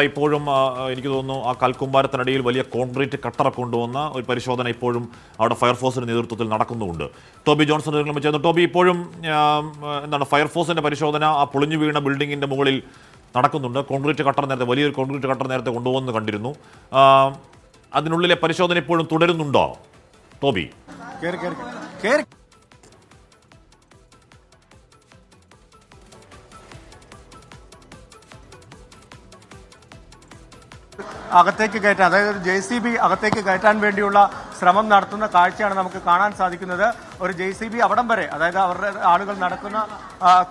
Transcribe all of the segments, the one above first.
അവിടെ ഇപ്പോഴും എനിക്ക് തോന്നുന്നു ആ കൽക്കുമ്പാരത്തിനടിയിൽ വലിയ കോൺക്രീറ്റ് കട്ടറ കൊണ്ടുവന്ന ഒരു പരിശോധന ഇപ്പോഴും അവിടെ ഫയർഫോഴ്സിന്റെ നേതൃത്വത്തിൽ നടക്കുന്നുണ്ട് ടോബി ജോൺസൺ ചേർന്ന്. ടോബി ഇപ്പോഴും എന്താണ് ഫയർഫോഴ്സിന്റെ പരിശോധന ആ പൊളിഞ്ഞു വീണ ബിൽഡിങ്ങിന്റെ മുകളിൽ നടക്കുന്നുണ്ട്. കോൺക്രീറ്റ് കട്ടർ നേരത്തെ വലിയൊരു കോൺക്രീറ്റ് കട്ടർ നേരത്തെ കൊണ്ടുപോകുന്നത് കണ്ടിരുന്നു. അതിനുള്ളിലെ പരിശോധന ഇപ്പോഴും തുടരുന്നുണ്ടോ? ടോബി. അകത്തേക്ക് കയറ്റാൻ അതായത് ഒരു ജെ സി ബി അകത്തേക്ക് കയറ്റാൻ വേണ്ടിയുള്ള ശ്രമം നടത്തുന്ന കാഴ്ചയാണ് നമുക്ക് കാണാൻ സാധിക്കുന്നത്. ഒരു ജെ സി ബി അവിടം വരെ അതായത് അവരുടെ ആളുകൾ നടക്കുന്ന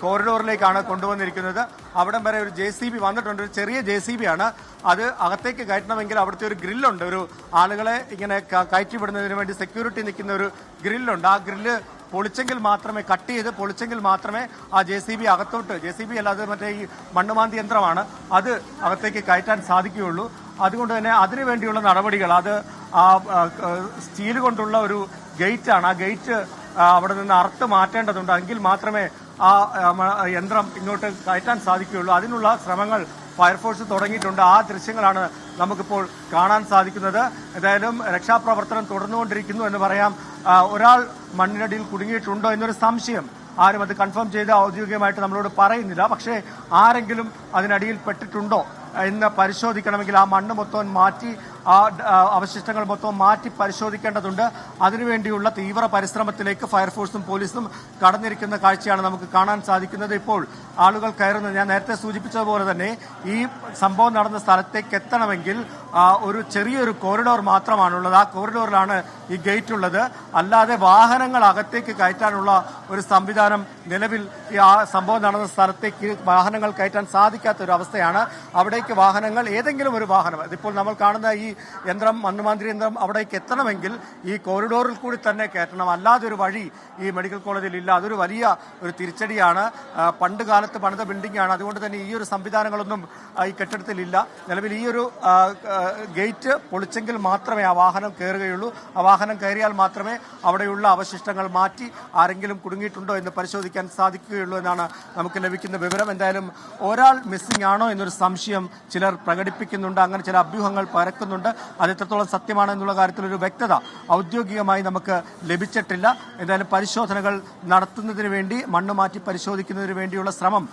കോറിഡോറിലേക്കാണ് കൊണ്ടുവന്നിരിക്കുന്നത്. അവിടം വരെ ഒരു ജെ സി ബി വന്നിട്ടുണ്ട്. ഒരു ചെറിയ ജെ സി ബി ആണ്. അത് അകത്തേക്ക് കയറ്റണമെങ്കിൽ അവിടുത്തെ ഒരു ഗ്രില്ലുണ്ട്. ഒരു ആളുകളെ ഇങ്ങനെ കയറ്റിവിടുന്നതിന് വേണ്ടി സെക്യൂരിറ്റി നിൽക്കുന്ന ഒരു ഗ്രില്ലുണ്ട്. ആ ഗ്രില്ല് പൊളിച്ചെങ്കിൽ മാത്രമേ കട്ട് ചെയ്ത് പൊളിച്ചെങ്കിൽ മാത്രമേ ആ ജെ സി ബി അകത്തോട്ട് ജെ സി ബി അല്ലാതെ മറ്റേ ഈ മണ്ണുമാന്തി യന്ത്രമാണ് അത് അകത്തേക്ക് കയറ്റാൻ സാധിക്കുകയുള്ളൂ. അതുകൊണ്ട് തന്നെ അതിനു വേണ്ടിയുള്ള നടപടികൾ. അത് സ്റ്റീൽ കൊണ്ടുള്ള ഒരു ഗേറ്റ് ആണ് ആ ഗേറ്റ് അവിടെ നിന്ന് അറുത്ത് മാറ്റേണ്ടതുണ്ട്. എങ്കിൽ മാത്രമേ ആ, യന്ത്രം ഇങ്ങോട്ട് കയറ്റാൻ സാധിക്കുകയുള്ളൂ. അതിനുള്ള ശ്രമങ്ങൾ ഫയർഫോഴ്സ് തുടങ്ങിയിട്ടുണ്ട്. ആ ദൃശ്യങ്ങളാണ് നമുക്കിപ്പോൾ കാണാൻ സാധിക്കുന്നത്. ഏതായാലും രക്ഷാപ്രവർത്തനം തുടർന്നുകൊണ്ടിരിക്കുന്നു എന്ന് പറയാം. ഒരാൾ മണ്ണിനടിയിൽ കുടുങ്ങിയിട്ടുണ്ടോ എന്നൊരു സംശയം ആരും അത് കൺഫേം ചെയ്ത് ഔദ്യോഗികമായിട്ട് നമ്മളോട് പറയുന്നില്ല. പക്ഷേ ആരെങ്കിലും അതിനടിയിൽ പെട്ടിട്ടുണ്ടോ എന്ന് പരിശോധിക്കണമെങ്കിൽ ആ മണ്ണ് മൊത്തം മാറ്റി ആ അവശിഷ്ടങ്ങൾ മൊത്തം മാറ്റി പരിശോധിക്കേണ്ടതുണ്ട്. അതിനുവേണ്ടിയുള്ള തീവ്ര പരിശ്രമത്തിലേക്ക് ഫയർഫോഴ്സും പോലീസും കടന്നിരിക്കുന്ന കാഴ്ചയാണ് നമുക്ക് കാണാൻ സാധിക്കുന്നത്. ഇപ്പോൾ ആളുകൾ കയറുന്നത് ഞാൻ നേരത്തെ സൂചിപ്പിച്ചതുപോലെ തന്നെ ഈ സംഭവം നടന്ന സ്ഥലത്തേക്ക് എത്തണമെങ്കിൽ ഒരു ചെറിയൊരു കോറിഡോർ മാത്രമാണുള്ളത്. ആ കോറിഡോറിലാണ് ഈ ഗേറ്റ് ഉള്ളത്. അല്ലാതെ വാഹനങ്ങൾ അകത്തേക്ക് കയറ്റാനുള്ള ഒരു സംവിധാനം നിലവിൽ ഈ ആ സംഭവം നടന്ന സ്ഥലത്തേക്ക് വാഹനങ്ങൾ കയറ്റാൻ സാധിക്കാത്ത ഒരു അവസ്ഥയാണ് അവിടേക്ക് വാഹനങ്ങൾ ഏതെങ്കിലും ഒരു വാഹനം അതിപ്പോൾ നമ്മൾ കാണുന്ന ഈ യന്ത്രം മണ്ണുമാന്ത്രി യന്ത്രം അവിടേക്ക് എത്തണമെങ്കിൽ ഈ കോറിഡോറിൽ കൂടി തന്നെ കയറ്റണം. അല്ലാതെ ഒരു വഴി ഈ മെഡിക്കൽ കോളേജിൽ ഇല്ല. അതൊരു വലിയ ഒരു തിരിച്ചടിയാണ്. പണ്ട് കാലത്ത് പണിത ബിൽഡിംഗ് ആണ്. അതുകൊണ്ട് തന്നെ ഈ ഒരു സംവിധാനങ്ങളൊന്നും ഈ കെട്ടിടത്തിലില്ല നിലവിൽ ഈ ഒരു ഗേറ്റ് പൊളിച്ചെങ്കിൽ മാത്രമേ ആ വാഹനം കയറുകയുള്ളൂ. ആ വാഹനം കയറിയാൽ മാത്രമേ അവിടെയുള്ള അവശിഷ്ടങ്ങൾ മാറ്റി ആരെങ്കിലും കുടുങ്ങിയിട്ടുണ്ടോ എന്ന് പരിശോധിക്കാൻ സാധിക്കുകയുള്ളൂ എന്നാണ് നമുക്ക് ലഭിക്കുന്ന വിവരം. എന്തായാലും ഒരാൾ മിസ്സിംഗ് ആണോ എന്നൊരു സംശയം ചിലർ പ്രകടിപ്പിക്കുന്നുണ്ട്. അങ്ങനെ ചില അഭ്യൂഹങ്ങൾ പരക്കുന്നുണ്ട്. അത് എത്രത്തോളം സത്യമാണ് എന്നുള്ള കാര്യത്തിൽ ഒരു വ്യക്തത ഔദ്യോഗികമായി നമുക്ക് ലഭിച്ചിട്ടില്ല. എന്തായാലും പരിശോധനകൾ നടത്തുന്നതിന് വേണ്ടി മണ്ണ് മാറ്റി പരിശോധിക്കുന്നതിന് വേണ്ടിയുള്ള ശ്രമം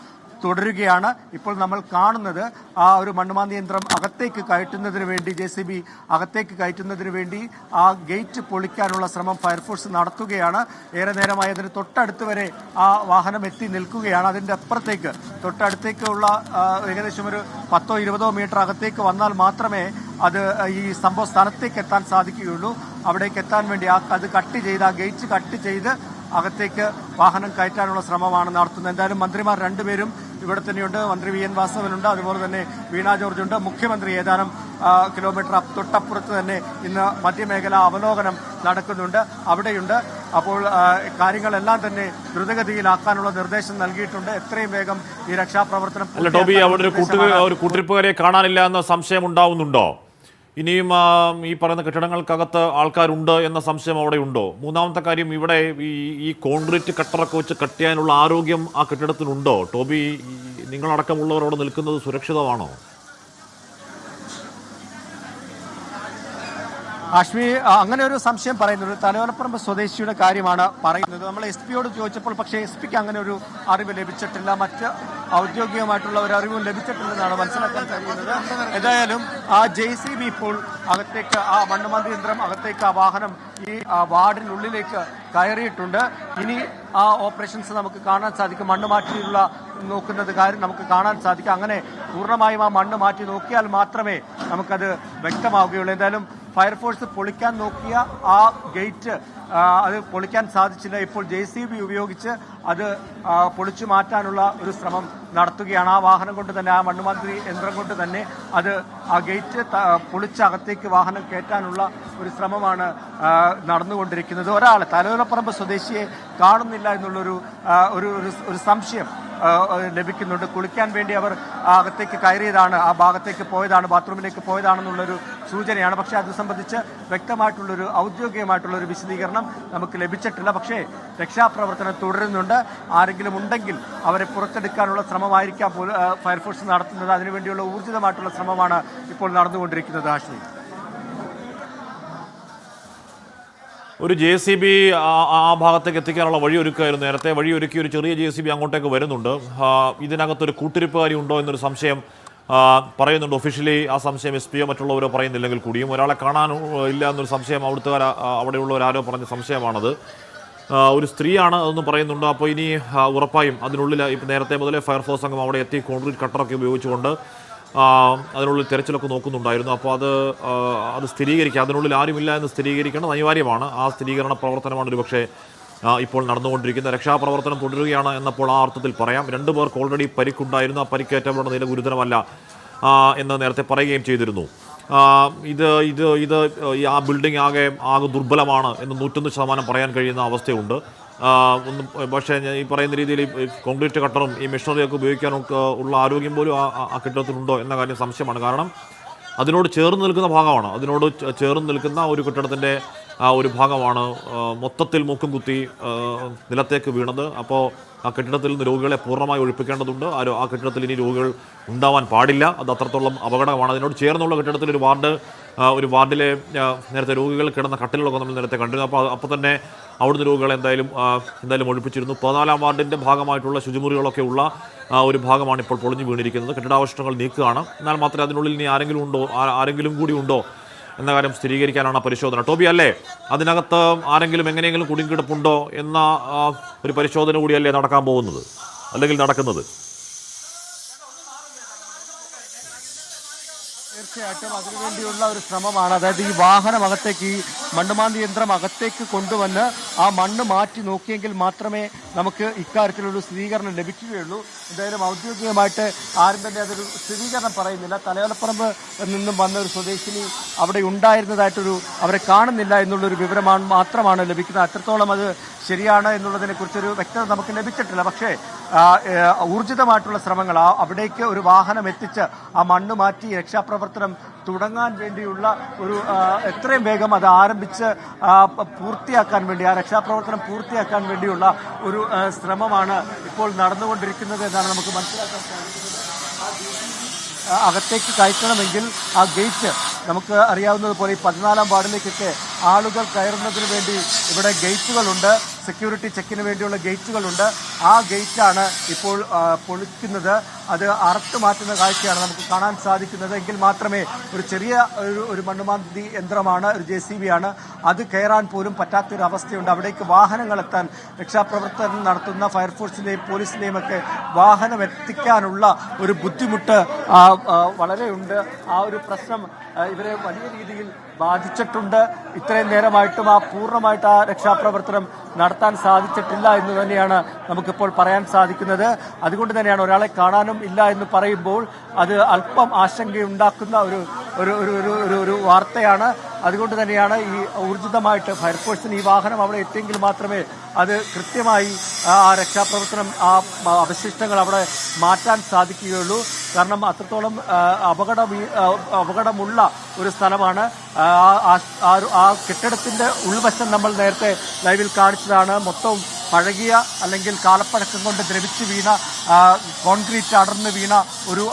തുടരുകയാണ്. ഇപ്പോൾ നമ്മൾ കാണുന്നത് ആ ഒരു മണ്ണുമാന്തി യന്ത്രം അകത്തേക്ക് കയറ്റുന്നതിന് വേണ്ടി ജെ സി ബി അകത്തേക്ക് കയറ്റുന്നതിന് വേണ്ടി ആ ഗേറ്റ് പൊളിക്കാനുള്ള ശ്രമം ഫയർഫോഴ്സ് നടത്തുകയാണ്. ഏറെ നേരമായി അതിന് തൊട്ടടുത്ത് വരെ ആ വാഹനം എത്തി നിൽക്കുകയാണ്. അതിന്റെ അപ്പുറത്തേക്ക് തൊട്ടടുത്തേക്കുള്ള ഏകദേശം ഒരു പത്തോ ഇരുപതോ മീറ്റർ അകത്തേക്ക് വന്നാൽ മാത്രമേ അത് ഈ സംഭവ സ്ഥലത്തേക്ക് എത്താൻ സാധിക്കുകയുള്ളൂ. അവിടേക്ക് എത്താൻ വേണ്ടി ആ അത് കട്ട് ചെയ്ത് ആ ഗേറ്റ് കട്ട് ചെയ്ത് അകത്തേക്ക് വാഹനം കയറ്റാനുള്ള ശ്രമമാണ് നടത്തുന്നത്. എന്തായാലും മന്ത്രിമാർ രണ്ടുപേരും ഇവിടെ തന്നെയുണ്ട്. മന്ത്രി വി എൻ വാസവനുണ്ട്. അതുപോലെ തന്നെ വീണ ജോർജ് ഉണ്ട്. മുഖ്യമന്ത്രി ഏതാനും കിലോമീറ്റർ തൊട്ടപ്പുറത്ത് തന്നെ ഇന്ന് മധ്യമേഖല അവലോകനം നടക്കുന്നുണ്ട്. അവിടെയുണ്ട്. അപ്പോൾ കാര്യങ്ങളെല്ലാം തന്നെ ദ്രുതഗതിയിലാക്കാനുള്ള നിർദ്ദേശം നൽകിയിട്ടുണ്ട്. എത്രയും വേഗം ഈ രക്ഷാപ്രവർത്തനം ടോബി അവിടെ ഒരു കൂട്ടു ഒരു കൂട്ടിരിപ്പുകാരെ കാണാനില്ല എന്ന സംശയം ഉണ്ടാവുന്നുണ്ടോ? ഇനിയും ഈ പറയുന്ന കെട്ടിടങ്ങൾക്കകത്ത് ആൾക്കാരുണ്ട് എന്ന സംശയം അവിടെ ഉണ്ടോ? മൂന്നാമത്തെ കാര്യം ഇവിടെ ഈ ഈ കോൺക്രീറ്റ് കട്ടറൊക്കെ വെച്ച് കട്ടിയാനുള്ള ആരോഗ്യം ആ കെട്ടിടത്തിനുണ്ടോ? ടോബി നിങ്ങളടക്കമുള്ളവരോട് നിൽക്കുന്നത് സുരക്ഷിതമാണോ? ആ, അങ്ങനെ ഒരു സംശയം പറയുന്നത് തലയോലപ്പറമ്പ് സ്വദേശിയുടെ കാര്യമാണ് പറയുന്നത്. നമ്മൾ എസ് പിയോട് ചോദിച്ചപ്പോൾ പക്ഷേ എസ് പിക്ക് അങ്ങനെ ഒരു അറിവ് ലഭിച്ചിട്ടില്ല. മറ്റ് ഔദ്യോഗികമായിട്ടുള്ള ഒരു അറിവും ലഭിച്ചിട്ടില്ലെന്നാണ് മനസ്സിലാക്കാൻ കഴിയുന്നത്. ഏതായാലും ആ ജെ സി ബി ഇപ്പോൾ അകത്തേക്ക് ആ മണ്ണുമന്തി യന്ത്രം അകത്തേക്ക് ആ വാഹനം ഈ വാർഡിനുള്ളിലേക്ക് കയറിയിട്ടുണ്ട്. ഇനി ആ ഓപ്പറേഷൻസ് നമുക്ക് കാണാൻ സാധിക്കും. മണ്ണ് മാറ്റിയുള്ള നോക്കുന്നത് കാര്യം നമുക്ക് കാണാൻ സാധിക്കും. അങ്ങനെ പൂർണമായും ആ മണ്ണ് മാറ്റി നോക്കിയാൽ മാത്രമേ നമുക്കത് വ്യക്തമാവുകയുള്ളൂ. എന്തായാലും ഫയർഫോഴ്സ് പൊളിക്കാൻ നോക്കിയ ആ ഗേറ്റ് അത് പൊളിക്കാൻ സാധിച്ചില്ല. ഇപ്പോൾ ജെ സി ബി ഉപയോഗിച്ച് അത് പൊളിച്ചു മാറ്റാനുള്ള ഒരു ശ്രമം നടത്തുകയാണ്. ആ വാഹനം കൊണ്ട് തന്നെ ആ മണ്ണുമാതിരി യന്ത്രം കൊണ്ട് തന്നെ അത് ആ ഗേറ്റ് ത- പൊളിച്ച് അകത്തേക്ക് വാഹനം കയറ്റാനുള്ള ഒരു ശ്രമമാണ് നടന്നുകൊണ്ടിരിക്കുന്നത്. ഒരാൾ തലോലപ്പറമ്പ് സ്വദേശിയെ കാണുന്നില്ല എന്നുള്ളൊരു ഒരു ഒരു- സംശയം ലഭിക്കുന്നുണ്ട്. കുളിക്കാൻ വേണ്ടി അവർ അകത്തേക്ക് കയറിയതാണ് ആ ഭാഗത്തേക്ക് പോയതാണ് ബാത്റൂമിലേക്ക് പോയതാണെന്നുള്ളൊരു സൂചനയാണ്. പക്ഷേ അത് സംബന്ധിച്ച് വ്യക്തമായിട്ടുള്ളൊരു ഔദ്യോഗികമായിട്ടുള്ളൊരു വിശദീകരണം നമുക്ക് ലഭിച്ചിട്ടില്ല. പക്ഷേ രക്ഷാപ്രവർത്തനം തുടരുന്നുണ്ട്. ആരെങ്കിലും ഉണ്ടെങ്കിൽ അവരെ പുറത്തെടുക്കാനുള്ള ശ്രമമായിരിക്കാം ഫയർഫോഴ്സ് നടത്തുന്നത്. അതിനുവേണ്ടിയുള്ള ഊർജിതമായിട്ടുള്ള ശ്രമമാണ് ഇപ്പോൾ നടന്നുകൊണ്ടിരിക്കുന്നത് ആശ്വി ഒരു ജെ സി ബി ആ ഭാഗത്തേക്ക് എത്തിക്കാനുള്ള വഴി ഒരുക്കുമായിരുന്നു നേരത്തെ. വഴി ഒരുക്കി ഒരു ചെറിയ ജെ സി ബി അങ്ങോട്ടേക്ക് വരുന്നുണ്ട്. ഇതിനകത്തൊരു കൂട്ടിരിപ്പുകാരി ഉണ്ടോ എന്നൊരു സംശയം പറയുന്നുണ്ട്. ഒഫീഷ്യലി ആ സംശയം എസ് പിയോ മറ്റുള്ളവരോ പറയുന്നില്ലെങ്കിൽ കൂടിയും ഒരാളെ കാണാൻ ഇല്ല എന്നൊരു സംശയം അവിടുത്തെ അവിടെയുള്ളവരാരോ പറഞ്ഞ സംശയമാണത്. ഒരു സ്ത്രീയാണ് അതൊന്നും പറയുന്നുണ്ട്. അപ്പോൾ ഇനി ഉറപ്പായും അതിനുള്ളിൽ ഇപ്പം നേരത്തെ മുതലേ ഫയർഫോഴ്സ് അംഗം അവിടെ എത്തി കോൺക്രീറ്റ് കട്ടറൊക്കെ ഉപയോഗിച്ചുകൊണ്ട് അതിനുള്ളിൽ തിരച്ചിലൊക്കെ നോക്കുന്നുണ്ടായിരുന്നു. അപ്പോൾ അത് അത് സ്ഥിരീകരിക്കുക. അതിനുള്ളിൽ ആരുമില്ല എന്ന് സ്ഥിരീകരിക്കേണ്ടത് അനിവാര്യമാണ്. ആ സ്ഥിരീകരണ പ്രവർത്തനമാണ് ഒരുപക്ഷെ ഇപ്പോൾ നടന്നുകൊണ്ടിരിക്കുന്നത്. രക്ഷാപ്രവർത്തനം തുടരുകയാണ് എന്നപ്പോൾ ആ അർത്ഥത്തിൽ പറയാം. രണ്ടു പേർക്ക് ഓൾറെഡി പരിക്കുണ്ടായിരുന്നു. ആ പരിക്കേറ്റവരുടെ നില ഗുരുതരമല്ല എന്ന് നേരത്തെ പറയുകയും ചെയ്തിരുന്നു. ഇത് ഇത് ഇത് ആ ബിൽഡിംഗ് ആകെ ആകെ ദുർബലമാണ് എന്ന് നൂറ്റൊന്ന് ശതമാനം പറയാൻ കഴിയുന്ന അവസ്ഥയുണ്ട്. ഒന്നും പക്ഷേ ഞാൻ ഈ പറയുന്ന രീതിയിൽ കോൺക്രീറ്റ് കട്ടറും ഈ മെഷീനറിയൊക്കെ ഉപയോഗിക്കാനൊക്കെ ഉള്ള ആരോഗ്യം പോലും ആ- കെട്ടിടത്തിലുണ്ടോ എന്ന കാര്യം സംശയമാണ്. കാരണം അതിനോട് ചേർന്ന് നിൽക്കുന്ന ഭാഗമാണ്. അതിനോട് ചേർന്ന് നിൽക്കുന്ന ഒരു കെട്ടിടത്തിന്റെ ആ ഒരു ഭാഗമാണ് മൊത്തത്തിൽ മൂക്കും കുത്തി നിലത്തേക്ക് വീണത്. അപ്പോൾ ആ കെട്ടിടത്തിൽ നിന്ന് രോഗികളെ പൂർണമായി ഒഴിപ്പിക്കേണ്ടതുണ്ട്. ആ ആ കെട്ടിടത്തിൽ ഇനി രോഗികൾ ഉണ്ടാവാൻ പാടില്ല. അത് അത്രത്തോളം അപകടമാണ്. അതിനോട് ചേർന്നുള്ള കെട്ടിടത്തിൽ ഒരു വാർഡ് ഒരു വാർഡിലെ നേരത്തെ രോഗികൾ കിടന്ന കട്ടിലുകളൊക്കെ നമ്മൾ നേരത്തെ കണ്ടിരുന്നു. അപ്പോൾ അപ്പോൾ തന്നെ അവിടുന്ന് രോഗികളെ എന്തായാലും എന്തായാലും ഒഴിപ്പിച്ചിരുന്നു. പതിനാലാം വാർഡിന്റെ ഭാഗമായിട്ടുള്ള ശുചിമുറികളൊക്കെ ഉള്ള ഒരു ഭാഗമാണ് ഇപ്പോൾ പൊളിഞ്ഞു വീണിരിക്കുന്നത്. കെട്ടിടാവശിഷ്ടങ്ങൾ നീക്കുകയാണ്. എന്നാൽ മാത്രമേ അതിനുള്ളിൽ ഇനി ആരെങ്കിലും ഉണ്ടോ ആരെങ്കിലും കൂടി ഉണ്ടോ എന്ന കാര്യം സ്ഥിരീകരിക്കാനാണ് പരിശോധന. ടോബി അല്ലേ? അതിനകത്ത് ആരെങ്കിലും എങ്ങനെയെങ്കിലും കുടുങ്ങിക്കിടപ്പുണ്ടോ എന്ന ഒരു പരിശോധന കൂടിയല്ലേ നടക്കാൻ പോകുന്നത്? അല്ലെങ്കിൽ നടക്കുന്നത്? തീർച്ചയായിട്ടും അതിനുവേണ്ടിയുള്ള ഒരു ശ്രമമാണ്. അതായത് ഈ വാഹനം അകത്തേക്ക് ഈ മണ്ണുമാന്തി യന്ത്രം അകത്തേക്ക് കൊണ്ടുവന്ന് ആ മണ്ണ് മാറ്റി നോക്കിയെങ്കിൽ മാത്രമേ നമുക്ക് ഇക്കാര്യത്തിലൊരു സ്ഥിരീകരണം ലഭിക്കുകയുള്ളൂ. എന്തായാലും ഔദ്യോഗികമായിട്ട് ആരും തന്നെ അതൊരു സ്ഥിരീകരണം പറയുന്നില്ല. തലയോലപ്പറമ്പ് നിന്നും വന്ന ഒരു സ്വദേശിനി അവിടെ ഉണ്ടായിരുന്നതായിട്ടൊരു അവരെ കാണുന്നില്ല എന്നുള്ളൊരു വിവരമാണ് മാത്രമാണ് ലഭിക്കുന്നത്. അത്രത്തോളം അത് ശരിയാണ് എന്നുള്ളതിനെ കുറിച്ചൊരു വ്യക്തത നമുക്ക് ലഭിച്ചിട്ടില്ല. പക്ഷേ ഊർജിതമായിട്ടുള്ള ശ്രമങ്ങൾ അവിടേക്ക് ഒരു വാഹനം എത്തിച്ച് ആ മണ്ണ് മാറ്റി രക്ഷാപ്രവർത്തനം തുടങ്ങാൻ വേണ്ടിയുള്ള ഒരു എത്രയും വേഗം അത് ആരംഭിച്ച് പൂർത്തിയാക്കാൻ വേണ്ടി ആ രക്ഷാപ്രവർത്തനം പൂർത്തിയാക്കാൻ വേണ്ടിയുള്ള ഒരു ശ്രമമാണ് ഇപ്പോൾ നടന്നുകൊണ്ടിരിക്കുന്നത് എന്നാണ് നമുക്ക് മനസ്സിലാക്കാൻ അകത്തേക്ക് കയറ്റണമെങ്കിൽ ആ ഗേറ്റ് നമുക്ക് അറിയാവുന്നത് പോലെ ഈ പതിനാലാം വാർഡിലേക്കൊക്കെ ആളുകൾ കയറുന്നതിന് വേണ്ടി ഇവിടെ ഗേറ്റുകളുണ്ട്. സെക്യൂരിറ്റി ചെക്കിന് വേണ്ടിയുള്ള ഗേറ്റുകളുണ്ട്. ആ ഗേറ്റാണ് ഇപ്പോൾ പൊളിക്കുന്നത്. അത് അറുത്ത് മാറ്റുന്ന കാഴ്ചയാണ് നമുക്ക് കാണാൻ സാധിക്കുന്നത്. എങ്കിൽ മാത്രമേ ഒരു ചെറിയ ഒരു ഒരു മണ്ണുമാന്തി യന്ത്രമാണ് ഒരു ജെ സി ബി ആണ്. അത് കയറാൻ പോലും പറ്റാത്തൊരു അവസ്ഥയുണ്ട് അവിടേക്ക് വാഹനങ്ങൾ എത്താൻ രക്ഷാപ്രവർത്തനം നടത്തുന്ന ഫയർഫോഴ്സിന്റെയും പോലീസിന്റെയും ഒക്കെ വാഹനം എത്തിക്കാനുള്ള ഒരു ബുദ്ധിമുട്ട് വളരെയുണ്ട്. ആ, ഒരു പ്രശ്നം ഇവരെ വലിയ രീതിയിൽ ബാധിച്ചിട്ടുണ്ട്. ഇത്രയും നേരമായിട്ടും ആ പൂർണമായിട്ട് ആ രക്ഷാപ്രവർത്തനം നടത്താൻ സാധിച്ചിട്ടില്ല എന്ന് തന്നെയാണ് നമുക്കിപ്പോൾ പറയാൻ സാധിക്കുന്നത് അതുകൊണ്ട് തന്നെയാണ് ഒരാളെ കാണാനും ഇല്ല എന്ന് പറയുമ്പോൾ അത് അല്പം ആശങ്കയുണ്ടാക്കുന്ന ഒരു ഒരു ഒരു ഒരു ഒരു വാർത്തയാണ്. അതുകൊണ്ട് തന്നെയാണ് ഈ ഊർജിതമായിട്ട് ഫയർഫോഴ്സിന് ഈ വാഹനം അവിടെ എത്തിയെങ്കിൽ മാത്രമേ അത് കൃത്യമായി ആ രക്ഷാപ്രവർത്തനം ആ അവശിഷ്ടങ്ങൾ അവിടെ മാറ്റാൻ സാധിക്കുകയുള്ളൂ. കാരണം അത്രത്തോളം അപകട അപകടമുള്ള ഒരു സ്ഥലമാണ്. ആ, കെട്ടിടത്തിന്റെ ഉൾവശം നമ്മൾ നേരത്തെ ലൈവിൽ കാണിച്ചതാണ്. മൊത്തവും പഴകിയ അല്ലെങ്കിൽ കാലപ്പഴക്കം കൊണ്ട് ദ്രവിച്ച് വീണ കോൺക്രീറ്റ് അടർന്ന് വീണ ഒരു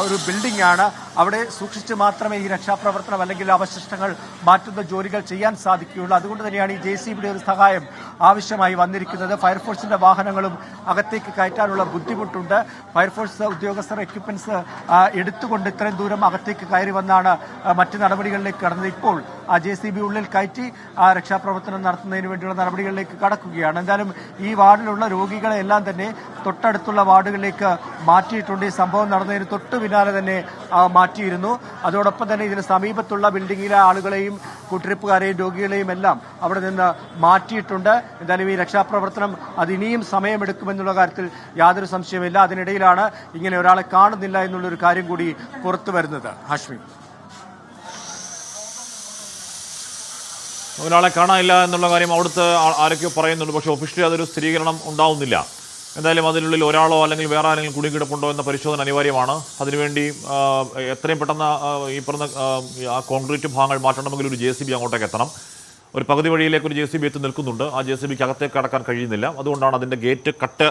ഒരു ആണ് അവിടെ സൂക്ഷിച്ച് മാത്രമേ ഈ രക്ഷാപ്രവർത്തനം അല്ലെങ്കിൽ അവശിഷ്ടങ്ങൾ മാറ്റുന്ന ജോലികൾ ചെയ്യാൻ സാധിക്കുകയുള്ളൂ. അതുകൊണ്ട് തന്നെയാണ് ഈ ജെ സി ബിയുടെ ഒരു സഹായം ആവശ്യമായി വന്നിരിക്കുന്നത്. ഫയർഫോഴ്സിന്റെ വാഹനങ്ങളും അകത്തേക്ക് കയറ്റാനുള്ള ബുദ്ധിമുട്ടുണ്ട്. ഫയർഫോഴ്സ് ഉദ്യോഗസ്ഥർ എക്യുപ്മെന്റ്സ് എടുത്തുകൊണ്ട് ഇത്രയും ദൂരം അകത്തേക്ക് കയറി വന്നാണ് മറ്റ് നടപടികളിലേക്ക് കടന്നത്. ഇപ്പോൾ ആ ജെ സി ബി ഉള്ളിൽ കയറ്റി ആ രക്ഷാപ്രവർത്തനം നടത്തുന്നതിന് വേണ്ടിയുള്ള നടപടികളിലേക്ക് കടക്കുകയാണ്. എന്തായാലും ഈ വാർഡിലുള്ള രോഗികളെ എല്ലാം തന്നെ തൊട്ടടുത്തുള്ള വാർഡുകളിലേക്ക് മാറ്റിയിട്ടുണ്ട്. ഈ സംഭവം നടന്നതിന് തൊട്ട് പിന്നാലെ തന്നെ മാറ്റിയിരുന്നു. അതോടൊപ്പം തന്നെ ഇതിന് സമീപത്തുള്ള ബിൽഡിങ്ങിലെ ആളുകളെയും കൂട്ടിരിപ്പുകാരെയും രോഗികളെയും എല്ലാം അവിടെ നിന്ന് മാറ്റിയിട്ടുണ്ട്. എന്തായാലും ഈ രക്ഷാപ്രവർത്തനം അത് ഇനിയും സമയമെടുക്കുമെന്നുള്ള കാര്യത്തിൽ യാതൊരു സംശയമില്ല അതിനിടയിലാണ് ഇങ്ങനെ ഒരാളെ കാണുന്നില്ല എന്നുള്ളൊരു കാര്യം കൂടി പുറത്തു വരുന്നത്. ഹാഷ്മി. ഒരാളെ കാണാനില്ല എന്നുള്ള കാര്യം അവിടുത്തെ ആരൊക്കെയോ പറയുന്നുണ്ട്. പക്ഷേ ഒഫീഷ്യലി അതൊരു സ്ഥിരീകരണം ഉണ്ടാവുന്നില്ല. എന്തായാലും അതിനുള്ളിൽ ഒരാളോ അല്ലെങ്കിൽ വേറെ ആരെങ്കിലും കുടുങ്ങിക്കിടപ്പുണ്ടോ എന്ന പരിശോധന അനിവാര്യമാണ്. അതിനുവേണ്ടി എത്രയും പെട്ടെന്ന് ഈ പറഞ്ഞ കോൺക്രീറ്റ് ഭാഗങ്ങൾ മാറ്റണമെങ്കിൽ ഒരു ജെ സി ബി അങ്ങോട്ടേക്ക് എത്തണം. ഒരു പകുതി വഴിയിലേക്ക് ഒരു ജെ സി ബി എത്തി നിൽക്കുന്നുണ്ട്. ആ ജെ സി ബിക്ക് അകത്തേക്ക് കടക്കാൻ കഴിയുന്നില്ല. അതുകൊണ്ടാണ് അതിന്റെ ഗേറ്റ് കട്ട്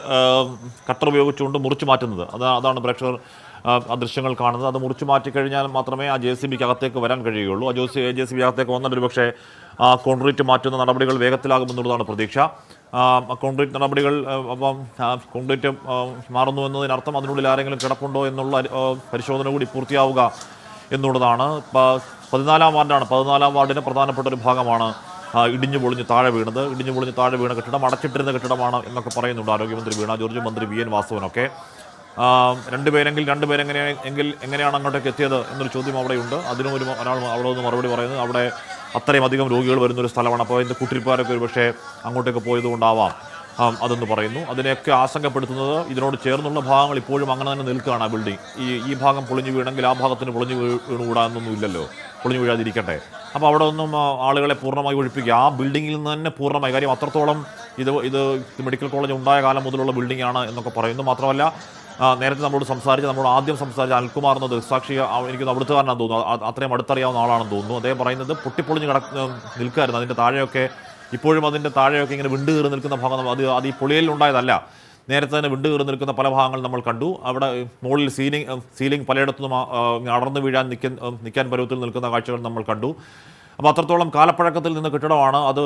കട്ടർ ഉപയോഗിച്ചുകൊണ്ട് മുറിച്ച് മാറ്റുന്നത്. അത് അതാണ് പ്രേക്ഷകർ ആ, ദൃശ്യങ്ങൾ കാണുന്നത്. അത് മുറിച്ച് മാറ്റി കഴിഞ്ഞാൽ മാത്രമേ ആ ജെ സി ബിക്ക് അകത്തേക്ക് വരാൻ കഴിയുകയുള്ളൂ. ആ ജോസി ജെ സി ബി അകത്തേക്ക് വന്നാൽ പക്ഷേ ആ കോൺക്രീറ്റ് മാറ്റുന്ന നടപടികൾ വേഗത്തിലാകുമെന്നുള്ളതാണ് പ്രതീക്ഷ. കോൺക്രീറ്റ് നടപടികൾ അപ്പം കോൺക്രീറ്റ് മാറുന്നു എന്നതിനർത്ഥം അതിനുള്ളിൽ ആരെങ്കിലും കിടപ്പുണ്ടോ എന്നുള്ള പരിശോധന കൂടി പൂർത്തിയാവുക എന്നുള്ളതാണ്. പതിനാലാം വാർഡാണ്. പതിനാലാം വാർഡിന് പ്രധാനപ്പെട്ട ഒരു ഭാഗമാണ് ഇടിഞ്ഞു പൊളിഞ്ഞ് താഴെ വീണത്. ഇടിഞ്ഞു പൊളിഞ്ഞ് താഴെ വീണ കെട്ടിടം അടച്ചിട്ടിരുന്ന കെട്ടിടമാണ് എന്നൊക്കെ പറയുന്നുണ്ട് ആരോഗ്യമന്ത്രി വീണ. ജോർജ് മന്ത്രി വി എൻ വാസവനൊക്കെ. രണ്ടുപേരെങ്കിൽ രണ്ടുപേരെങ്ങനെ എങ്കിൽ എങ്ങനെയാണ് അങ്ങോട്ടേക്ക് എത്തിയത് എന്നൊരു ചോദ്യം അവിടെയുണ്ട്. അതിനും ഒരു ഒരാൾ അവിടെ നിന്ന് മറുപടി പറയുന്നത് അവിടെ അത്രയും അധികം രോഗികൾ വരുന്ന ഒരു സ്ഥലമാണ്. അപ്പോൾ അതിന്റെ കുട്ടിരിപ്പാരൊക്കെ ഒരു പക്ഷേ അങ്ങോട്ടേക്ക് പോയതുകൊണ്ടാവാം. അതെന്ന് പറയുന്നു. അതിനെയൊക്കെ ആശങ്കപ്പെടുത്തുന്നത് ഇതിനോട് ചേർന്നുള്ള ഭാഗങ്ങൾ ഇപ്പോഴും അങ്ങനെ തന്നെ നിൽക്കുകയാണ് ആ ബിൽഡിംഗ് ഈ ഈ ഭാഗം പൊളിഞ്ഞു വീണെങ്കിൽ ആ ഭാഗത്തിന് പൊളിഞ്ഞു വീണുകൂടാ എന്നൊന്നും ഇല്ലല്ലോ. പൊളിഞ്ഞു വീഴാതിരിക്കട്ടെ. അപ്പോൾ അവിടെ ഒന്നും ആളുകളെ പൂർണമായി ഒഴിപ്പിക്കുക. ആ ബിൽഡിങ്ങിൽ നിന്ന് തന്നെ പൂർണമായി. കാര്യം അത്രത്തോളം ഇത് ഇത് മെഡിക്കൽ കോളേജ് ഉണ്ടായ കാലം മുതലുള്ള ബിൽഡിംഗ് ആണ് എന്നൊക്കെ പറയുന്നു. മാത്രമല്ല നേരത്തെ നമ്മളോട് സംസാരിച്ച് നമ്മളോട് ആദ്യം സംസാരിച്ച അൽകുമാർ എന്ന ദൃക്സാക്ഷി ആ, എനിക്ക് അവിടുത്തുകാരനാണെന്ന് തോന്നുന്നു. അത്രയും അടുത്തറിയാവുന്ന ആളാണെന്ന് തോന്നുന്നു. അദ്ദേഹം പറയുന്നത് പൊട്ടിപ്പൊളിഞ്ഞ് കിട നിൽക്കായിരുന്നു. അതിന്റെ താഴെയൊക്കെ ഇപ്പോഴും അതിന്റെ താഴെയൊക്കെ ഇങ്ങനെ വിണ്ട് കയറി നിൽക്കുന്ന ഭാഗം അത് അത് ഈ പൊളിയിൽ ഉണ്ടായതല്ല. നേരത്തെ തന്നെ വിണ്ട് കയറി നിൽക്കുന്ന പല ഭാഗങ്ങൾ നമ്മൾ കണ്ടു. അവിടെ മുകളിൽ സീലിംഗ് സീലിംഗ് പലയിടത്തും അടർന്നു വീഴാൻ നിൽക്കാൻ നിൽക്കാൻ പരുവത്തിൽ നിൽക്കുന്ന കാഴ്ചകൾ നമ്മൾ കണ്ടു. അപ്പോൾ അത്രത്തോളം കാലപ്പഴക്കത്തിൽ നിന്ന് കെട്ടിടമാണ്. അത്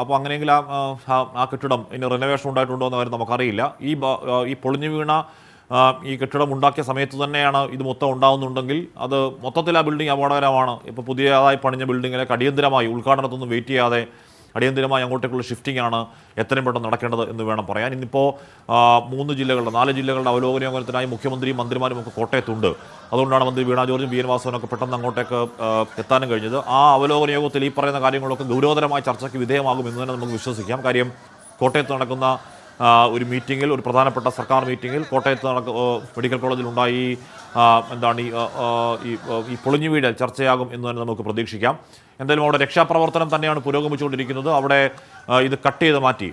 അപ്പോൾ അങ്ങനെയെങ്കിൽ ആ ആ- കെട്ടിടം ഇനി റിനോവേഷൻ ഉണ്ടായിട്ടുണ്ടോ എന്ന് നമുക്കറിയില്ല. ഈ ഈ പൊളിഞ്ഞു വീണ ഈ കെട്ടിടം ഉണ്ടാക്കിയ സമയത്ത് തന്നെയാണ് ഇത് മൊത്തം ഉണ്ടാകുന്നുണ്ടെങ്കിൽ അത് മൊത്തത്തിൽ ആ ബിൽഡിംഗ് അപകടകരമാണ്. ഇപ്പോൾ പുതിയതായി പണിഞ്ഞ ബിൽഡിങ്ങിലേക്ക് അടിയന്തരമായി ഉദ്ഘാടനത്തൊന്നും വെയിറ്റ് ചെയ്യാതെ അടിയന്തരമായി അങ്ങോട്ടേക്കുള്ള ഷിഫ്റ്റിംഗ് ആണ് എത്രയും പെട്ടെന്ന് നടക്കേണ്ടത് എന്ന് വേണം പറയാൻ. ഇന്നിപ്പോൾ മൂന്ന് ജില്ലകളുടെ നാല് ജില്ലകളുടെ അവലോകന യോഗത്തിനായി മുഖ്യമന്ത്രിയും മന്ത്രിമാരും ഒക്കെ കോട്ടയത്തുണ്ട്. അതുകൊണ്ടാണ് മന്ത്രി വീണാ ജോർജും വി എൻ വാസവനൊക്കെ പെട്ടെന്ന് അങ്ങോട്ടേക്ക് എത്താനും കഴിഞ്ഞത്. ആ അവലോകന യോഗത്തിൽ ഈ പറയുന്ന കാര്യങ്ങളൊക്കെ ഗൗരവതരമായ ചർച്ചയ്ക്ക് വിധേയമാകും എന്ന് തന്നെ നമുക്ക് വിശ്വസിക്കാം. കാര്യം കോട്ടയത്ത് നടക്കുന്ന ഒരു മീറ്റിങ്ങിൽ ഒരു പ്രധാനപ്പെട്ട സർക്കാർ മീറ്റിങ്ങിൽ കോട്ടയത്ത് നടക്ക മെഡിക്കൽ കോളേജിൽ ഉണ്ടായി എന്താണ് ഈ ഈ പൊളിഞ്ഞു വീഴൽ ചർച്ചയാകും എന്ന് തന്നെ നമുക്ക് പ്രതീക്ഷിക്കാം. എന്തായാലും അവിടെ രക്ഷാപ്രവർത്തനം തന്നെയാണ് പുരോഗമിച്ചുകൊണ്ടിരിക്കുന്നത്. അവിടെ ഇത് കട്ട് ചെയ്ത് മാറ്റി.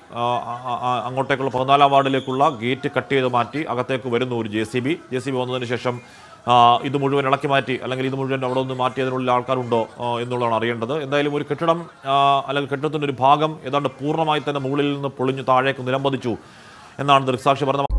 അങ്ങോട്ടേക്കുള്ള പതിനാലാം വാർഡിലേക്കുള്ള ഗേറ്റ് കട്ട് ചെയ്ത് മാറ്റി അകത്തേക്ക് വരുന്നു ഒരു J C B. J C B വന്നതിന് ശേഷം ഇത് മുഴുവൻ ഇളക്കി മാറ്റി അല്ലെങ്കിൽ ഇത് മുഴുവൻ അവിടെ നിന്ന് മാറ്റിയതിനുള്ള ആൾക്കാരുണ്ടോ എന്നുള്ളതാണ് അറിയേണ്ടത്. എന്തായാലും ഒരു കെട്ടിടം അല്ലെങ്കിൽ കെട്ടിടത്തിന്റെ ഒരു ഭാഗം ഏതാണ്ട് പൂർണമായി തന്നെ മുകളിൽ നിന്ന് പൊളിഞ്ഞു താഴേക്ക് നിലംപതിച്ചു എന്നാണ് ദൃക്സാക്ഷി പറഞ്ഞത്.